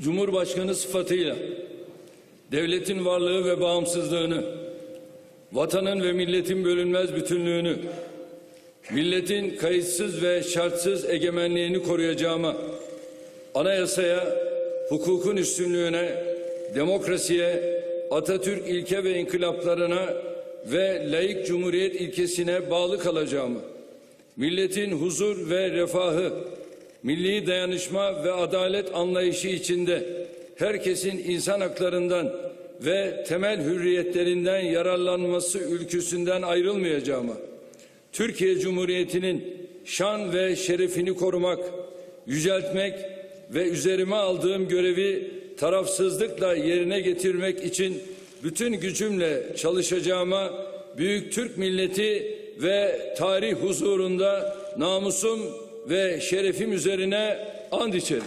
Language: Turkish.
Cumhurbaşkanı sıfatıyla devletin varlığı ve bağımsızlığını, vatanın ve milletin bölünmez bütünlüğünü, milletin kayıtsız ve şartsız egemenliğini koruyacağıma, anayasaya, hukukun üstünlüğüne, demokrasiye, Atatürk ilke ve inkılaplarına ve layık cumhuriyet ilkesine bağlı kalacağımı, milletin huzur ve refahı, milli dayanışma ve adalet anlayışı içinde herkesin insan haklarından ve temel hürriyetlerinden yararlanması ülküsünden ayrılmayacağıma, Türkiye Cumhuriyeti'nin şan ve şerefini korumak, yüceltmek ve üzerime aldığım görevi tarafsızlıkla yerine getirmek için bütün gücümle çalışacağıma büyük Türk milleti ve tarih huzurunda namusum ve şerefim üzerine and içerim.